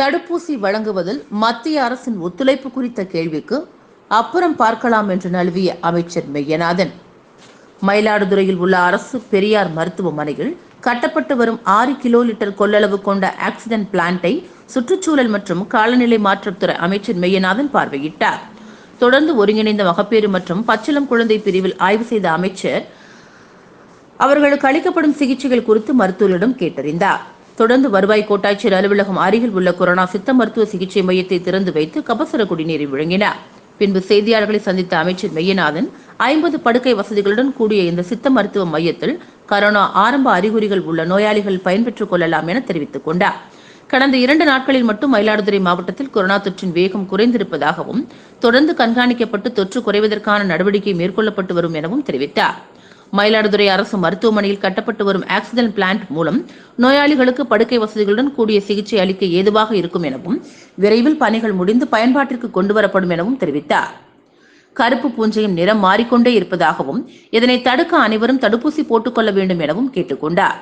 தடுப்பூசி வழங்குவதில் மத்திய அரசின் ஒத்துழைப்பு குறித்த கேள்விக்கு அப்புறம் பார்க்கலாம் என்று நழுவிய அமைச்சர் மெய்யநாதன். மயிலாடுதுறையில் உள்ள அரசு பெரியார் மருத்துவமனையில் கட்டப்பட்டு வரும் ஆறு கிலோ லிட்டர் கொள்ளளவு கொண்ட ஆக்சிஜன் பிளான்ட்டை சுற்றுச்சூழல் மற்றும் காலநிலை மாற்றத்துறை அமைச்சர் மெய்யநாதன் பார்வையிட்டார். தொடர்ந்து ஒருங்கிணைந்த மகப்பேறு மற்றும் பச்சிளம் குழந்தை பிரிவில் ஆய்வு செய்த அமைச்சர் அவர்களுக்கு அளிக்கப்படும் சிகிச்சைகள் குறித்து மருத்துவரிடம் கேட்டறிந்தார். தொடர்ந்து வருவாய் கோட்டாட்சியர் அலுவலகம் அருகில் உள்ள கொரோனா சித்த மருத்துவ சிகிச்சை மையத்தை திறந்து வைத்து கபசுர குடிநீரை வழங்கினார். பின்பு செய்தியாளர்களை சந்தித்த அமைச்சர் மெய்யநாதன் ஐம்பது படுக்கை வசதிகளுடன் கூடிய இந்த சித்த மருத்துவ மையத்தில் கரோனா ஆரம்ப அறிகுறிகள் உள்ள நோயாளிகள் பயன்பெற்றுக் கொள்ளலாம் என தெரிவித்துக் கொண்டார். கடந்த இரண்டு நாட்களில் மட்டும் மயிலாடுதுறை மாவட்டத்தில் கொரோனா தொற்றின் வேகம் குறைந்திருப்பதாகவும் தொடர்ந்து கண்காணிக்கப்பட்டு தொற்று குறைவதற்கான நடவடிக்கை மேற்கொள்ளப்பட்டு வரும் எனவும் தெரிவித்தார். மயிலாடுதுறை அரசு மருத்துவமனையில் கட்டப்பட்டு வரும் ஆக்சிஜன் பிளான்ட் மூலம் நோயாளிகளுக்கு படுக்கை வசதிகளுடன் கூடிய சிகிச்சை அளிக்க ஏதுவாக இருக்கும் எனவும் விரைவில் பணிகள் முடிந்து பயன்பாட்டிற்கு கொண்டுவரப்படும் எனவும் தெரிவித்தார். கருப்பு பூஞ்சையும் நிறம் மாறிக்கொண்டே இருப்பதாகவும் இதனை தடுக்க அனைவரும் தடுப்பூசி போட்டுக்கொள்ள வேண்டும் எனவும் கேட்டுக்கொண்டார்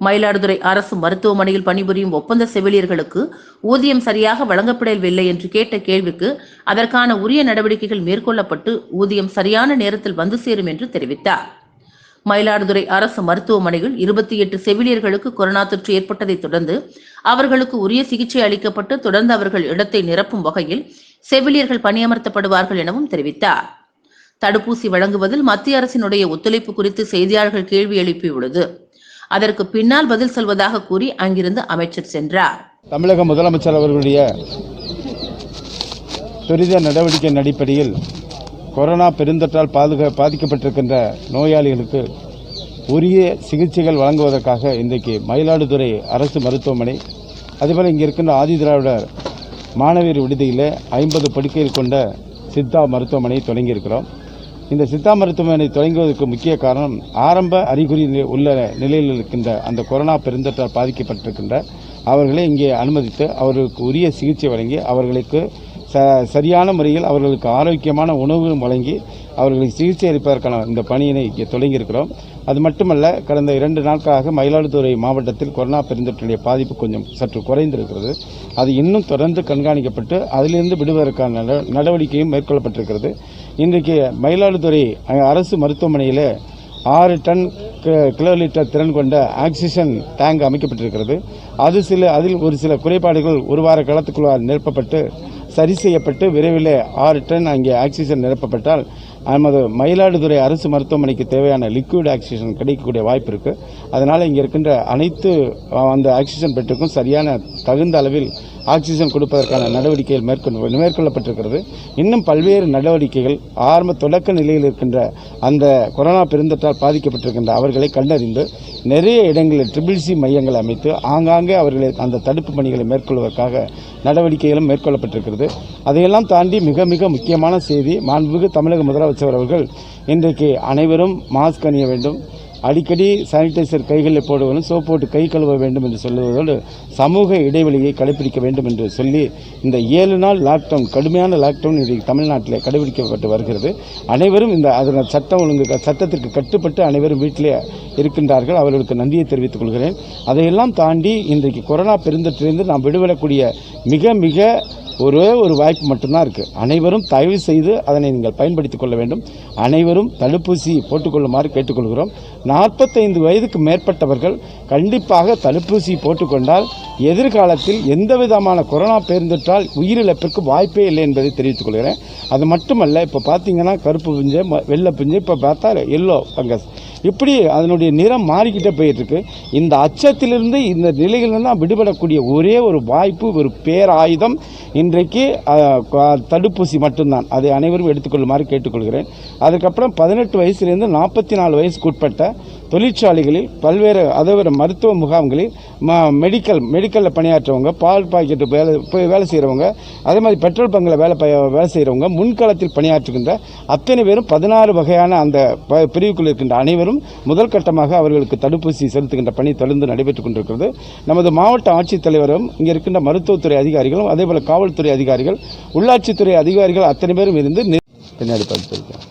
மயிலாடுதுறை அரசு மருத்துவமனையில் பணிபுரியும் ஒப்பந்த செவிலியர்களுக்கு ஊதியம் சரியாக வழங்கப்படவில்லை என்று கேட்ட கேள்விக்கு அதற்கான உரிய நடவடிக்கைகள் மேற்கொள்ளப்பட்டு ஊதியம் சரியான நேரத்தில் வந்து சேரும் என்று தெரிவித்தார். மயிலாடுதுறை அரசு மருத்துவமனையில் இருபத்தி எட்டு செவிலியர்களுக்கு கொரோனா தொற்று ஏற்பட்டதைத் தொடர்ந்து அவர்களுக்கு உரிய சிகிச்சை அளிக்கப்பட்டு தொடர்ந்து அவர்கள் இடத்தை நிரப்பும் வகையில் செவிலியர்கள் பணியமர்த்தப்படுவார்கள் எனவும் தெரிவித்தார். தடுப்பூசி வழங்குவதில் மத்திய அரசினுடைய ஒத்துழைப்பு குறித்து செய்தியாளர்கள் கேள்வி எழுப்பியுள்ளது. அதற்கு பின்னால் பதில் சொல்வதாக கூறி அங்கிருந்து அமைச்சர் சென்றார். தமிழக முதலமைச்சர் அவர்களுடைய துரித நடவடிக்கையின் அடிப்படையில் கொரோனா பெருந்தொற்றால் பாதுகா பாதிக்கப்பட்டிருக்கின்ற நோயாளிகளுக்கு உரிய சிகிச்சைகள் வழங்குவதற்காக இன்றைக்கு மயிலாடுதுறை அரசு மருத்துவமனை அதேபோல் இங்கே இருக்கின்ற ஆதிதிராவிடர் மாணவியர் விடுதியில் ஐம்பது படுக்கைகள் கொண்ட சித்தா மருத்துவமனை தொடங்கியிருக்கிறோம். இந்த சித்தா மருத்துவமனை தொடங்குவதற்கு முக்கிய காரணம் ஆரம்ப அறிகுறி உள்ள நிலையில் இருக்கின்ற அந்த கொரோனா பெருந்தொற்றால் பாதிக்கப்பட்டிருக்கின்ற அவர்களை இங்கே அனுமதித்து அவர்களுக்கு உரிய சிகிச்சை வழங்கி அவர்களுக்கு ச சரியான முறையில் அவர்களுக்கு ஆரோக்கியமான உணவு வழங்கி அவர்களுக்கு சிகிச்சை அளிப்பதற்கான இந்த பணியினை இங்கே தொடங்கியிருக்கிறோம். அது மட்டுமல்ல கடந்த இரண்டு நாட்களாக மயிலாடுதுறை மாவட்டத்தில் கொரோனா பெருந்தொற்றுடைய பாதிப்பு கொஞ்சம் சற்று குறைந்திருக்கிறது. அது இன்னும் தொடர்ந்து கண்காணிக்கப்பட்டு அதிலிருந்து விடுவதற்கான நட- நடவடிக்கையும் மேற்கொள்ளப்பட்டிருக்கிறது. இன்றைக்கு மயிலாடுதுறை அரசு மருத்துவமனையில் ஆறு டன் க- கிலோ லிட்டர் திறன் கொண்ட ஆக்சிஜன் டேங்க் அமைக்கப்பட்டிருக்கிறது. அது சில அதில் ஒரு சில குறைபாடுகள் ஒரு வார காலத்துக்குள்ளால் நிரப்பப்பட்டு சரி செய்யப்பட்டு விரைவில் ஆறு டன் அங்கே ஆக்சிஜன் நிரப்பப்பட்டால் நமது மயிலாடுதுறை அரசு மருத்துவமனைக்கு தேவையான லிக்விட் ஆக்சிஜன் கிடைக்கக்கூடிய வாய்ப்பு இருக்குது அதனால் இங்கே இருக்கின்ற அனைத்து அந்த ஆக்சிஜன் பெட்டுக்கும் சரியான தகுந்த அளவில் ஆக்சிஜன் கொடுப்பதற்கான நடவடிக்கைகள் மேற்கொண்டு மேற்கொள்ளப்பட்டிருக்கிறது. இன்னும் பல்வேறு நடவடிக்கைகள் ஆரம்ப தொடக்க நிலையில் இருக்கின்ற அந்த கொரோனா பெருந்தொற்றால் பாதிக்கப்பட்டிருக்கின்ற அவர்களை கண்டறிந்து நிறைய இடங்களில் ட்ரிபிள் சி மையங்களை அமைத்து ஆங்காங்கே அவர்களை அந்த தடுப்பு பணிகளை மேற்கொள்வதற்காக நடவடிக்கைகளும் மேற்கொள்ளப்பட்டிருக்கிறது. அதையெல்லாம் தாண்டி மிக மிக முக்கியமான செய்தி மாண்புமிகு தமிழக முதலமைச்சர் அவர்கள் இன்றைக்கு அனைவரும் மாஸ்க் அணிய வேண்டும். அடிக்கடி சானிடைசர் கைகளில் போடுவதும் சோப் போட்டு கை கழுவ வேண்டும் என்று சொல்லுவதோடு சமூக இடைவெளியை கடைபிடிக்க வேண்டும் என்று சொல்லி இந்த ஏழு நாள் லாக்டவுன் கடுமையான லாக்டவுன் இன்றைக்கு தமிழ்நாட்டில் கடைபிடிக்கப்பட்டு வருகிறது. அனைவரும் இந்த அதன் சட்டம் ஒழுங்கு சட்டத்திற்கு கட்டுப்பட்டு அனைவரும் வீட்டிலே இருக்கின்றார்கள். அவர்களுக்கு நன்றியை தெரிவித்துக் கொள்கிறேன். அதையெல்லாம் தாண்டி இன்றைக்கு கொரோனா பெருந்தொற்றிலிருந்து நாம் விடுபடக்கூடிய மிக மிக ஒரே ஒரு வாய்ப்பு மட்டும்தான் இருக்குது அனைவரும் தயவு செய்து அதனை நீங்கள் பயன்படுத்திக் கொள்ள வேண்டும். அனைவரும் தடுப்பூசி போட்டுக்கொள்ளுமாறு கேட்டுக்கொள்கிறோம். நாற்பத்தைந்து வயதுக்கு மேற்பட்டவர்கள் கண்டிப்பாக தடுப்பூசி போட்டுக்கொண்டால் எதிர்காலத்தில் எந்த விதமான கொரோனா பெருந்தொற்றால் உயிரிழப்பிற்கு வாய்ப்பே இல்லை என்பதை தெரிவித்துக் கொள்கிறேன். அது மட்டுமல்ல இப்போ பார்த்தீங்கன்னா கருப்பு பிஞ்சு ம- வெள்ளை பிஞ்சு இப்போ பார்த்தா எல்லோ ஃபங்கஸ் இப்படி அதனுடைய நிறம் மாறிக்கிட்டே போயிட்டுருக்கு. இந்த அச்சத்திலிருந்து இந்த நிலையிலிருந்து விடுபடக்கூடிய ஒரே ஒரு வாய்ப்பு ஒரு பேராயுதம் இன்றைக்கு தடுப்பூசி மட்டும்தான். அதை அனைவரும் எடுத்துக்கொள்ளுமாறு கேட்டுக்கொள்கிறேன். அதுக்கப்புறம் பதினெட்டு வயசுலேருந்து நாற்பத்தி நாலு வயசுக்கு உட்பட்ட தொழிற்சாலைகளில் பல்வேறு அதாவது மருத்துவ முகாம்களில் ம மெடிக்கல் மெடிக்கலில் பணியாற்றவங்க பால் பாக்கெட்டு வேலை போய் வேலை செய்கிறவங்க அதே மாதிரி பெட்ரோல் பங்கில் வேலை ப- வேலை செய்கிறவங்க முன்களத்தில் பணியாற்றுகின்ற அத்தனை பேரும் பதினாறு வகையான அந்த ப- பிரிவுக்குள் இருக்கின்ற அனைவரும் முதல் கட்டமாக அவர்களுக்கு தடுப்பூசி செலுத்துகின்ற பணி தொடர்ந்து நடைபெற்றுக் கொண்டிருக்கிறது. நமது மாவட்ட ஆட்சித்தலைவரும் இங்கே இருக்கின்ற மருத்துவத்துறை அதிகாரிகளும் அதேபோல் காவல்துறை அதிகாரிகள் உள்ளாட்சித்துறை அதிகாரிகள் அத்தனை பேரும் இருந்து பின்னாடி பார்த்துருக்கேன்